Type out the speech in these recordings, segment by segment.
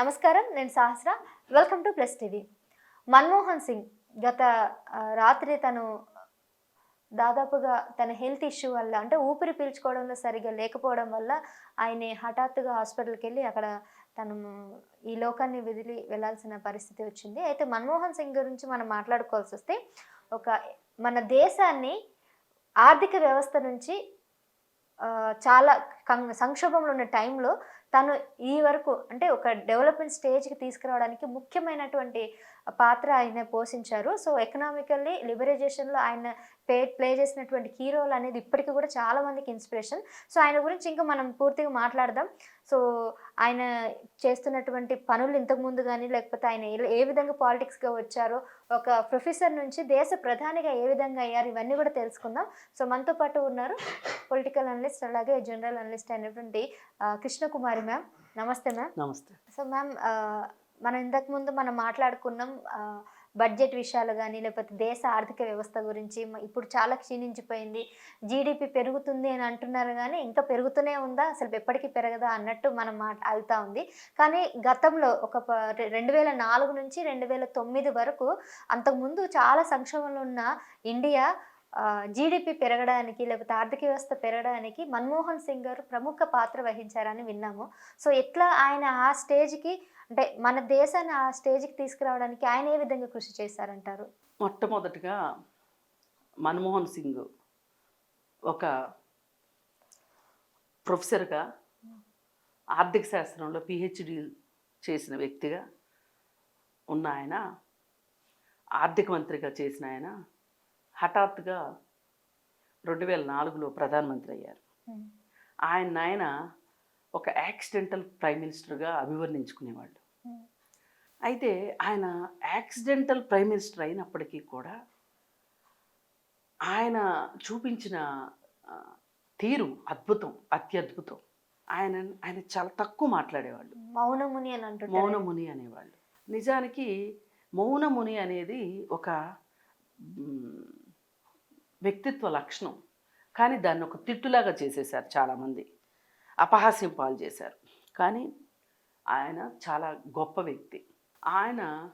నమస్కారం నేను Sahasra. Welcome to plus TV Manmohan Singh గత రాత్రి తను దాదాపుగా తన హెల్త్ ఇష్యూ వల్ల అంటే ఊపిరి పీల్చుకోవడంలో సరిగా లేకపోవడం వల్ల ఆయన హఠాత్తుగా హాస్పిటల్కి వెళ్ళి అక్కడ తను ఈ లోకాన్ని వదిలి వెళ్ళాల్సిన పరిస్థితి వచ్చింది. అయితే మన్మోహన్ సింగ్ గురించి మనం మాట్లాడుకోవాల్సి వస్తే ఒక మన దేశాన్ని ఆర్థిక వ్యవస్థ నుంచి చాలా కంగ్ సంక్షోభంలో ఉన్న టైంలో తను ఈ వరకు అంటే ఒక డెవలప్మెంట్ స్టేజ్కి తీసుకురావడానికి ముఖ్యమైనటువంటి పాత్ర ఆయన పోషించారు. సో ఎకనామికల్లీ లిబరైజేషన్లో ఆయన ప్లే ప్లే చేసినటువంటి కీ రోల్ అనేది ఇప్పటికీ కూడా చాలా మందికి ఇన్స్పిరేషన్ సో ఆయన గురించి ఇంకా మనం పూర్తిగా మాట్లాడదాం. సో ఆయన చేస్తున్నటువంటి పనులు ఇంతకు ముందు కానీ లేకపోతే ఆయన ఏ- విధంగా పాలిటిక్స్గా వచ్చారో ఒక ప్రొఫెసర్ నుంచి దేశ ప్రధానిగా ఏ విధంగా అయ్యారు ఇవన్నీ కూడా తెలుసుకుందాం. సో మనతో పాటు ఉన్నారు పొలిటికల్ అనలిస్ట్ అలాగే జనరల్ అనలిస్ట్ అయినటువంటి కృష్ణకుమారి మ్యామ్ నమస్తే మ్యామ్ నమస్తే. సో మ్యామ్ మనం ఇంతకు ముందు మనం మాట్లాడుకున్నాం బడ్జెట్ విషయాలు కానీ లేకపోతే దేశ ఆర్థిక వ్యవస్థ గురించి ఇప్పుడు చాలా క్షీణించిపోయింది జీడిపి పెరుగుతుంది అని అంటున్నారు కానీ ఇంకా పెరుగుతూనే ఉందా? అసలు ఎప్పటికీ పెరగదా? అన్నట్టు మనం మాట వెళ్తూ ఉంది. కానీ గతంలో ఒక ప- రెండు వేల నాలుగు నుంచి రెండు వేల తొమ్మిది వరకు అంతకుముందు చాలా సంక్షోభంలో ఉన్న ఇండియా జీడిపి పెరగడానికి లేకపోతే ఆర్థిక వ్యవస్థ పెరగడానికి మన్మోహన్ సింగ్ గారు ప్రముఖ పాత్ర వహించారని విన్నాము. సో ఎట్లా ఆయన ఆ స్టేజ్కి అంటే మన దేశాన్ని ఆ స్టేజ్కి తీసుకురావడానికి ఆయన ఏ విధంగా కృషి చేశారంటారు? మొట్టమొదటిగా మన్మోహన్ సింగ్ ఒక ప్రొఫెసర్గా ఆర్థిక శాస్త్రంలో పిహెచ్డి చేసిన వ్యక్తిగా ఉన్న ఆయన ఆర్థిక మంత్రిగా చేసిన ఆయన హఠాత్తుగా రెండు వేల నాలుగులో ప్రధానమంత్రి అయ్యారు. ఆయన నాయన ఒక యాక్సిడెంటల్ ప్రైమ్ మినిస్టర్గా అభివర్ణించుకునేవాళ్ళు. అయితే ఆయన యాక్సిడెంటల్ ప్రైమ్ మినిస్టర్ అయినప్పటికీ కూడా ఆయన చూపించిన తీరు అద్భుతం అత్యద్భుతం. ఆయన ఆయన చాలా తక్కువ మాట్లాడేవాళ్ళు. మౌనముని అని అంటుంటారు. మౌనముని అనేవాళ్ళు. నిజానికి మౌనముని అనేది ఒక వ్యక్తిత్వ లక్షణం. కానీ దాన్ని ఒక తిట్టులాగా చేసేసారు చాలామంది. అపహాస్యం పాలు చేశారు. కానీ ఆయన చాలా గొప్ప వ్యక్తి. ఆయన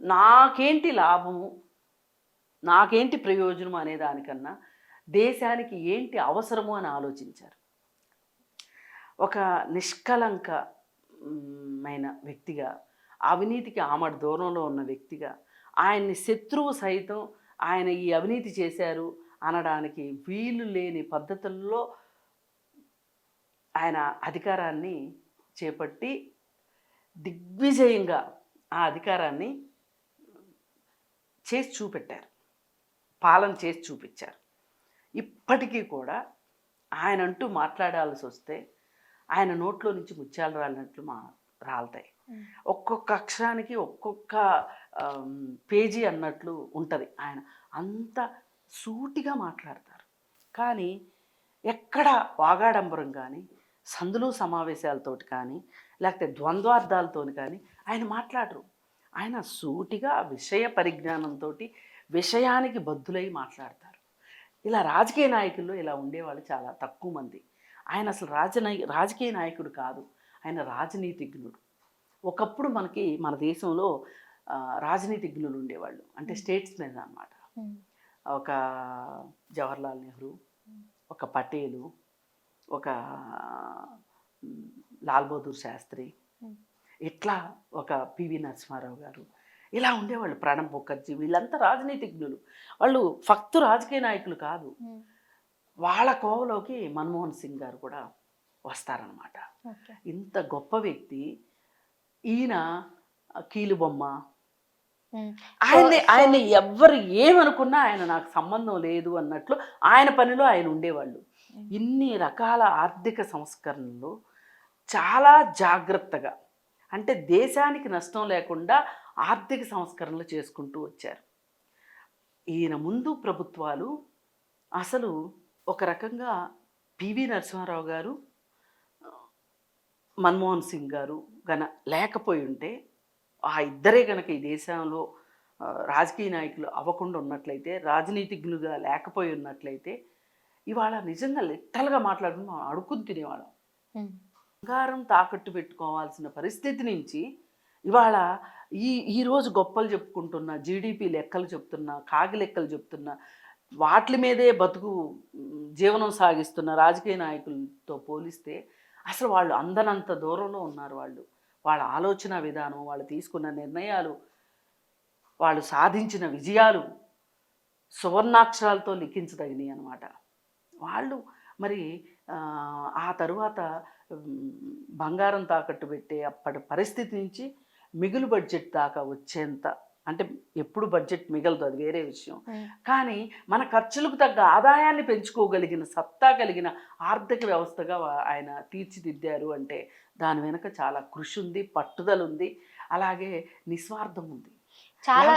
నాకేంటి లాభము నాకేంటి ప్రయోజనం అనే దానికన్నా దేశానికి ఏంటి అవసరము అని ఆలోచించారు. ఒక నిష్కలంకమైన వ్యక్తిగా అవినీతికి ఆమడ దూరంలో ఉన్న వ్యక్తిగా ఆయన్ని శత్రువు సైతం ఆయన ఈ అవినీతి చేశారు అనడానికి వీలు లేని పద్ధతుల్లో ఆయన అధికారాన్ని చేపట్టి దిగ్విజయంగా ఆ అధికారాన్ని చేసి చూపెట్టారు. పాలన చేసి చూపించారు. ఇప్పటికీ కూడా ఆయన అంటూ మాట్లాడాల్సి వస్తే ఆయన నోట్లో నుంచి ముత్యాలు రాలినట్లు మా రాలుతాయి. ఒక్కొక్క అక్షరానికి ఒక్కొక్క పేజీ అన్నట్లు ఉంటుంది. ఆయన అంత సూటిగా మాట్లాడతారు. కానీ ఎక్కడ వాగాడంబరం కానీ సందులు సమావేశాలతోటి కానీ లేకపోతే ద్వంద్వార్థాలతో కానీ ఆయన మాట్లాడరు. ఆయన సూటిగా విషయ పరిజ్ఞానంతో విషయానికి బద్దులై మాట్లాడతారు. ఇలా రాజకీయ నాయకుల్లో ఇలా ఉండేవాళ్ళు చాలా తక్కువ మంది. ఆయన అసలు రాజనై రాజకీయ నాయకుడు కాదు. ఆయన రాజనీతిజ్ఞుడు. ఒకప్పుడు మనకి మన దేశంలో రాజనీతిజ్ఞులు ఉండేవాళ్ళు. అంటే స్టేట్స్మెన్ అన్నమాట. ఉమ్. ఒక జవహర్లాల్ నెహ్రూ ఒక పటేలు ఒక లాల్ బహదూర్ శాస్త్రి. ఇట్లా ఒక పివి నరసింహారావు గారు. ఇలా ఉండేవాళ్ళు ప్రణబ్ ముఖర్జీ వీళ్ళంతా రాజనీతిజ్ఞులు. వాళ్ళు ఫక్తు రాజకీయ నాయకులు కాదు. వాళ్ళ కోవలోకి మన్మోహన్ సింగ్ గారు కూడా వస్తారనమాట ఇంత గొప్ప వ్యక్తి. ఈయన కీలుబొమ్మ. ఉమ్. ఆయన్ని ఆయన్ని ఎవ్వరు ఏమనుకున్నా ఆయన నాకు సంబంధం లేదు అన్నట్లు ఆయన పనిలో ఆయన ఉండేవాళ్ళు. ఇన్ని రకాల ఆర్థిక సంస్కరణలు చాలా జాగ్రత్తగా అంటే దేశానికి నష్టం లేకుండా ఆర్థిక సంస్కరణలు చేసుకుంటూ వచ్చారు. ఈయన ముందు ప్రభుత్వాలు అసలు ఒక రకంగా పివి నరసింహారావు గారు మన్మోహన్ సింగ్ గారు గన లేకపోయి ఉంటే ఆ ఇద్దరే గనక ఈ దేశంలో రాజకీయ నాయకులు అవ్వకుండా ఉన్నట్లయితే రాజనీతిజ్ఞులుగా లేకపోయి ఉన్నట్లయితే ఇవాళ నిజంగా లిట్టల్గా మాట్లాడుకుని మనం అడుక్కుని తినేవాళ్ళం. బంగారం తాకట్టు పెట్టుకోవాల్సిన పరిస్థితి నుంచి ఇవాళ ఈ ఈరోజు గొప్పలు చెప్పుకుంటున్న జీడిపి లెక్కలు చెప్తున్న కాగి లెక్కలు చెప్తున్న వాటి మీదే బతుకు జీవనం సాగిస్తున్న రాజకీయ నాయకులతో పోలిస్తే అసలు వాళ్ళు అందనంత దూరంలో ఉన్నారు వాళ్ళు. వాళ్ళ ఆలోచన విధానం వాళ్ళు తీసుకున్న నిర్ణయాలు వాళ్ళు సాధించిన విజయాలు సువర్ణాక్షరాలతో లిఖించదగినవి అనమాట వాళ్ళు మరి ఆ, తరువాత బంగారం తాకట్టు పెట్టే అప్పటి పరిస్థితి నుంచి మిగులు బడ్జెట్ దాకా వచ్చేంత అంటే ఎప్పుడు బడ్జెట్ మిగలదు అది వేరే విషయం. కానీ మన ఖర్చులకు తగ్గ ఆదాయాన్ని పెంచుకోగలిగిన సత్తా కలిగిన ఆర్థిక వ్యవస్థగా ఆయన తీర్చిదిద్దారు అంటే దాని వెనుక చాలా కృషి ఉంది పట్టుదల ఉంది అలాగే నిస్వార్థం ఉంది. చాలా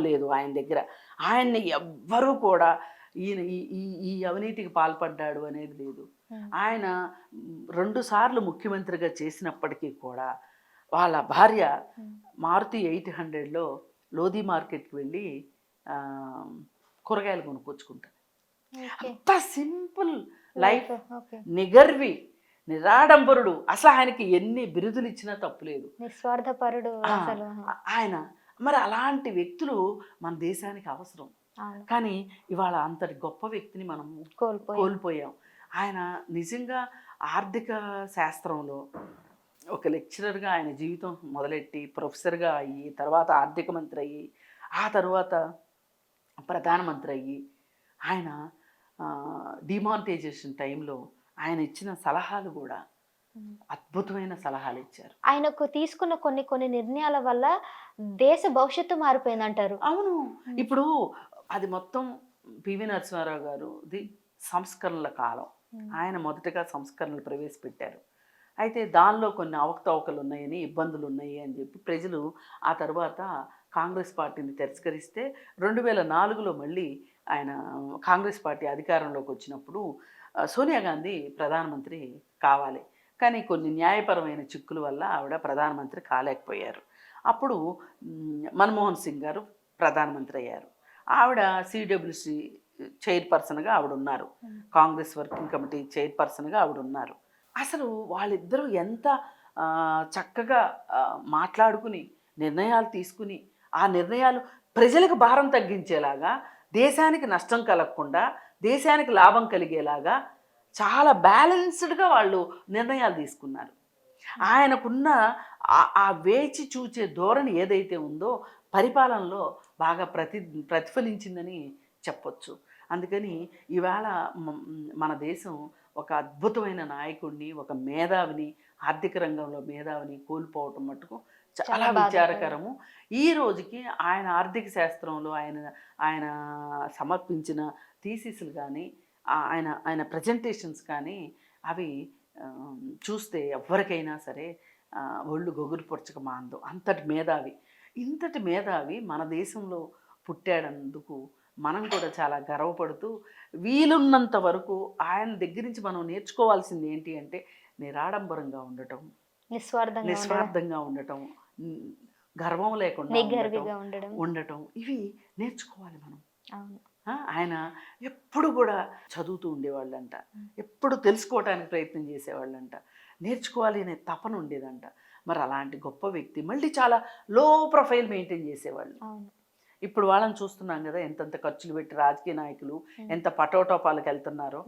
లేదు ఆయన దగ్గర. ఆయన్ని ఎవ్వరూ కూడా ఈయన ఈ ఈ అవినీతికి పాల్పడ్డాడు అనేది లేదు. ఆయన రెండు సార్లు ముఖ్యమంత్రిగా చేసినప్పటికీ కూడా వాళ్ళ భార్య. మారుతి ఎయిట్ హండ్రెడ్లో లోధి మార్కెట్కి వెళ్ళి కూరగాయలు కొనుక్కొచ్చుకుంటారు. అంత సింపుల్ లైఫ్. నిగర్వి నిరాడంబరుడు. అసలు ఆయనకి ఎన్ని బిరుదులు ఇచ్చినా తప్పులేదు నిస్వార్థపరుడు ఆయన. మరి అలాంటి వ్యక్తులు మన దేశానికి అవసరం. కానీ ఇవాళ అంతటి గొప్ప వ్యక్తిని మనం కోల్పోయి. కోల్పోయాం. ఆయన నిజంగా ఆర్థిక శాస్త్రంలో ఒక లెక్చరర్గా ఆయన జీవితం మొదలెట్టి ప్రొఫెసర్గా అయ్యి తర్వాత ఆర్థిక మంత్రి అయ్యి ఆ తర్వాత ప్రధానమంత్రి అయ్యి ఆయన డిమానిటైజేషన్ టైంలో ఆయన ఇచ్చిన సలహాలు కూడా. అద్భుతమైన సలహాలు ఇచ్చారు. ఆయనకు తీసుకున్న కొన్ని కొన్ని నిర్ణయాల వల్ల దేశ భవిష్యత్తు మారిపోయింది అంటారు అవును ఇప్పుడు అది మొత్తం పివి నరసింహారావు గారు ఇది సంస్కరణల కాలం. ఆయన మొదటగా సంస్కరణలు ప్రవేశపెట్టారు. అయితే దానిలో కొన్ని అవకతవకలు ఉన్నాయని ఇబ్బందులు ఉన్నాయి అని చెప్పి ప్రజలు ఆ తర్వాత కాంగ్రెస్ పార్టీని తిరస్కరిస్తే రెండు వేల నాలుగులో మళ్ళీ ఆయన కాంగ్రెస్ పార్టీ అధికారంలోకి వచ్చినప్పుడు సోనియా గాంధీ ప్రధానమంత్రి కావాలి. కానీ కొన్ని న్యాయపరమైన చిక్కుల వల్ల ఆవిడ ప్రధానమంత్రి కాలేకపోయారు. అప్పుడు మన్మోహన్ సింగ్ గారు ప్రధానమంత్రి అయ్యారు. ఆవిడ సిడబ్ల్యూసి చైర్పర్సన్గా ఆవిడ ఉన్నారు కాంగ్రెస్ వర్కింగ్ కమిటీ చైర్పర్సన్గా ఆవిడ ఉన్నారు అసలు వాళ్ళిద్దరూ ఎంత చక్కగా మాట్లాడుకుని నిర్ణయాలు తీసుకుని ఆ నిర్ణయాలు ప్రజలకు భారం తగ్గించేలాగా దేశానికి నష్టం కలగకుండా దేశానికి లాభం కలిగేలాగా చాలా బ్యాలెన్స్డ్గా వాళ్ళు నిర్ణయాలు తీసుకున్నారు. ఆయనకున్న ఆ- ఆ వేచి చూచే ధోరణి ఏదైతే ఉందో పరిపాలనలో బాగా ప్రతి ప్రతిఫలించిందని చెప్పొచ్చు. అందుకని ఈవేళ మ- మన దేశం ఒక అద్భుతమైన నాయకుడిని ఒక మేధావిని ఆర్థిక రంగంలో మేధావిని కోల్పోవటం మటుకు చాలా. విచారకరము. ఈ రోజుకి ఆయన ఆర్థిక శాస్త్రంలో ఆయన ఆయన సమర్పించిన థీసిస్లు కానీ ఆయన ఆయన ప్రజెంటేషన్స్ కానీ అవి చూస్తే ఎవరికైనా సరే ఒళ్ళు గొగురు పొరచక మాందు అంతటి మేధావి. ఇంతటి మేధావి మన దేశంలో పుట్టాడందుకు మనం కూడా చాలా గర్వపడుతూ వీలున్నంత వరకు ఆయన దగ్గర నుంచి మనం నేర్చుకోవాల్సింది ఏంటి అంటే నిరాడంబరంగా ఉండటం నిస్వార్థంగా ఉండడం. నిస్వార్థంగా ఉండటం గర్వం లేకుండా ఉండటం, ఇవి నేర్చుకోవాలి మనం. ఆయన ఎప్పుడు కూడా చదువుతూ ఉండేవాళ్ళంట. ఎప్పుడు తెలుసుకోవడానికి ప్రయత్నం చేసేవాళ్ళంట. నేర్చుకోవాలి అనే తపన ఉండేదంట. మరి అలాంటి గొప్ప వ్యక్తి. మళ్ళీ చాలా లో ప్రొఫైల్ మెయింటైన్ చేసేవాళ్ళు. ఇప్పుడు వాళ్ళని చూస్తున్నాం కదా ఎంతెంత ఖర్చులు పెట్టి రాజకీయ నాయకులు ఎంత పటోటోపాలకు వెళ్తున్నారో.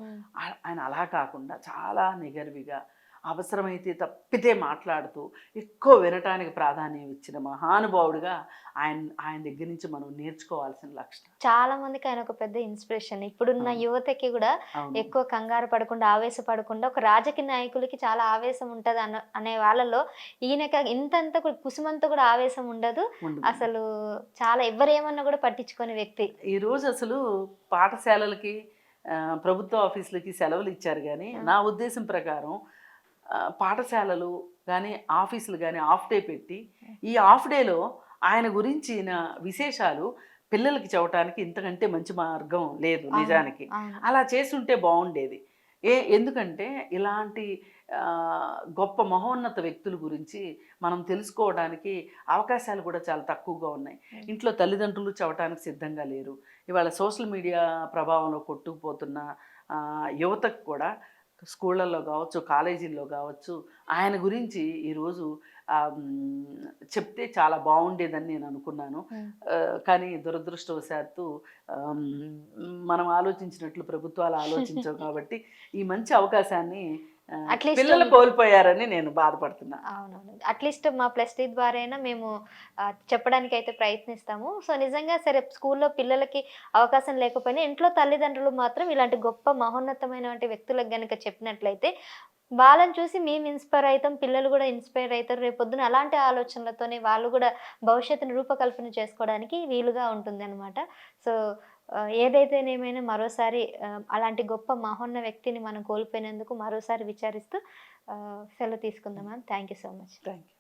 ఆయన అలా కాకుండా చాలా నిగర్విగా అవసరమైతే తప్పితే మాట్లాడుతూ ఎక్కువ వినటానికి ప్రాధాన్యం ఇచ్చిన మహానుభావుడిగా ఆయన ఆయన దగ్గర నుంచి మనం నేర్చుకోవాల్సిన లక్షణం చాలా మందికి ఆయన ఒక పెద్ద ఇన్స్పిరేషన్ ఇప్పుడున్న. యువతకి కూడా. ఎక్కువ కంగారు పడకుండా ఆవేశపడకుండా ఒక రాజకీయ నాయకులకి చాలా ఆవేశం ఉంటది అన్న అనే వాళ్ళలో ఈయనకి ఇంతంత కుసుమంత కూడా ఆవేశం ఉండదు. అసలు చాలా ఎవరేమన్నా కూడా పట్టించుకునే వ్యక్తి ఈరోజు అసలు పాఠశాలలకి ప్రభుత్వ ఆఫీసులకి సెలవులు ఇచ్చారు కానీ. నా ఉద్దేశం ప్రకారం పాఠశాలలు కానీ ఆఫీసులు కానీ ఆఫ్ డే పెట్టి ఈ ఆఫ్ డేలో ఆయన గురించిన విశేషాలు పిల్లలకి చెప్పడానికి ఇంతకంటే మంచి మార్గం లేదు. నిజానికి. అలా చేసుంటే బాగుండేది ఏ ఎందుకంటే ఇలాంటి గొప్ప మహోన్నత వ్యక్తుల గురించి మనం తెలుసుకోవడానికి అవకాశాలు కూడా చాలా తక్కువగా ఉన్నాయి. ఇంట్లో తల్లిదండ్రులు చెప్పడానికి సిద్ధంగా లేరు. ఇవాళ సోషల్ మీడియా ప్రభావంలో కొట్టుకుపోతున్న యువతకు కూడా స్కూళ్ళల్లో కావచ్చు కాలేజీల్లో కావచ్చు ఆయన గురించి ఈరోజు చెప్తే చాలా బాగుండేదని నేను అనుకున్నాను. కానీ దురదృష్టవశాత్తు మనం ఆలోచించినట్లు ప్రభుత్వాలు ఆలోచించవు కాబట్టి ఈ మంచి అవకాశాన్ని పిల్లలు కోల్పోయారని నేను బాధపడుతున్నా. అవునవును. అట్లీస్ట్ మా ప్లస్ టీ ద్వారా అయినా మేము చెప్పడానికి అయితే ప్రయత్నిస్తాము. సో నిజంగా సరే స్కూల్లో పిల్లలకి అవకాశం లేకపోయినా ఇంట్లో తల్లిదండ్రులు మాత్రం ఇలాంటి గొప్ప మహోన్నతమైనటువంటి వ్యక్తులకు గనుక చెప్పినట్లయితే వాళ్ళని చూసి మేము ఇన్స్పైర్ అవుతాం పిల్లలు కూడా ఇన్స్పైర్ అవుతారు. రేపు పొద్దున అలాంటి ఆలోచనలతోనే వాళ్ళు కూడా భవిష్యత్తును రూపకల్పన చేసుకోవడానికి వీలుగా ఉంటుంది అనమాట సో ఏదైతేనేమైనా మరోసారి అలాంటి గొప్ప మహోన్న వ్యక్తిని మనం కోల్పోయినందుకు మరోసారి విచారిస్తూ సెలవు తీసుకుందాం ma'am. Thank you so much. Thank you.